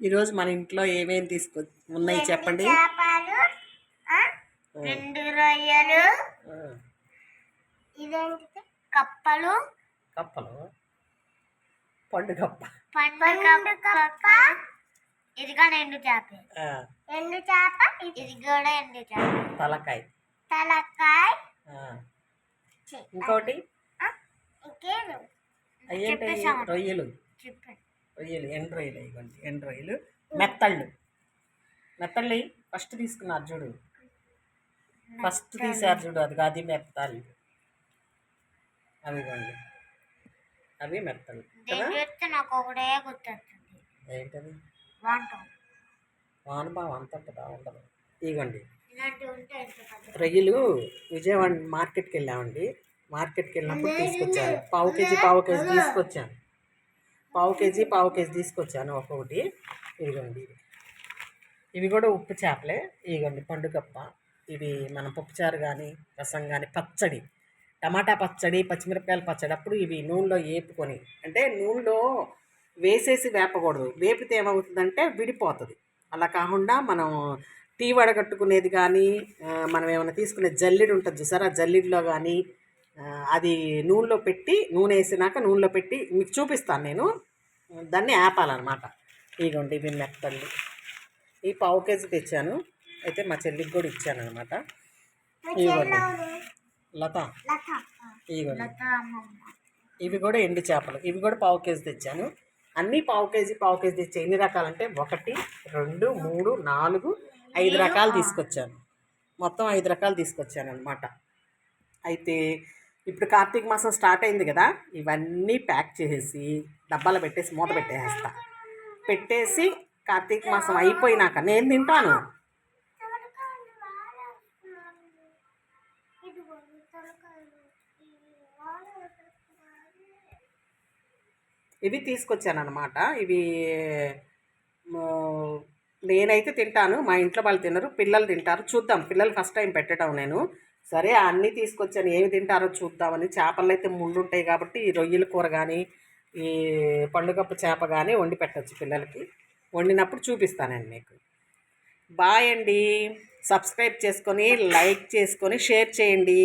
ఈరోజు మన ఇంట్లో ఏమేమి తీసుకొ ఉన్నాయి చెప్పండి? రెండు రొయ్యలు ఇదేంటి? కప్పలు. కప్పలు? పండు కప్ప. పండు కప్ప. ఇది కూడా ఎండు చేప ఎండు చేప ఇది కూడా ఎండు చేప తలకాయ. తలకాయ. ఇంకోటి? ఇంకేను. రొయ్యలు? చెప్పండి రొయ్యలు ఎండు రొయ్యలు ఇవ్వండి. ఎండు రొయ్యలు మెత్తళ్ళు. మెత్తళ్ళు ఫస్ట్ తీసుకున్నారు చూడు. ఫస్ట్ తీసారు చూడు అది అది మెత్తళ్ళు. అవి ఇవ్వండి అవి కదా నాకు ఒకటే గుర్తొస్తుంది ఏంటది? వానపాం. అంత ఉంటుందా? ఉండదు. పెద్ద రొయ్యలు విజయవాడ మార్కెట్కి వెళ్ళామండి. మార్కెట్కి వెళ్ళినప్పుడు తీసుకొచ్చాను పావు కేజీ పావు కేజీ తీసుకొచ్చాను పావు కేజీ పావు కేజీ తీసుకొచ్చాను ఒక్కొక్కటి. ఇదిగోండి ఇవి ఇవి కూడా ఉప్పు చేపలే. ఇదిగోండి పండుగప్ప ఇవి మనం పప్పుచారు కానీ రసం కానీ పచ్చడి. టమాటా పచ్చడి పచ్చిమిరపకాయల పచ్చడి అప్పుడు ఇవి నూనెలో వేపుకొని అంటే నూనెలో వేసేసి వేపకూడదు. వేపితే ఏమవుతుందంటే విడిపోతుంది. అలా కాకుండా మనం టీ వడగట్టుకునేది కానీ మనం ఏమైనా తీసుకునే జల్లిడి ఉంటుంది చూసారా? జల్లిడిలో కానీ అది నూనెలో పెట్టి నూనె వేసినాక నూనెలో పెట్టి మీకు చూపిస్తాను నేను. దాన్ని ఆపాలన్నమాట. ఇదిగోండి ఇవి మెత్తళ్ళు. ఈ పావు కేజీ తెచ్చాను. అయితే మా చెల్లికి కూడా ఇచ్చాను అనమాట ఇదిగోండి. లత. ఇదిగోండి. ఇవి కూడా ఎండు చేపలు. ఇవి కూడా పావు కేజీ తెచ్చాను. అన్నీ పావు కేజీ పావు కేజీ తెచ్చా ఎన్ని రకాలంటే ఒకటి రెండు మూడు నాలుగు ఐదు రకాలు తీసుకొచ్చాను. మొత్తం ఐదు రకాలు తీసుకొచ్చాను అనమాట అయితే ఇప్పుడు కార్తీక మాసం స్టార్ట్ అయింది కదా ఇవన్నీ ప్యాక్ చేసేసి డబ్బాలో పెట్టేసి మూత పెట్టేస్తా పెట్టేసి కార్తీక మాసం అయిపోయినాక నేను తింటాను. ఇవి తీసుకొచ్చాను అనమాట ఇవి నేనైతే తింటాను. మా ఇంట్లో వాళ్ళు తినరు పిల్లలు తింటారు. చూద్దాం పిల్లలు ఫస్ట్ టైం పెట్టడం నేను. సరే అన్నీ తీసుకొచ్చాను. ఏమి తింటారో చూద్దామని. చేపలు అయితే ముళ్ళు ఉంటాయి కాబట్టి ఈ రొయ్యల కూర కానీ ఈ పండుగప్పు చేప కానీ వండి పెట్టచ్చు పిల్లలకి. వండినప్పుడు చూపిస్తానండి మీకు. బాయ్ అండి. సబ్స్క్రైబ్ చేసుకొని లైక్ చేసుకొని షేర్ చేయండి.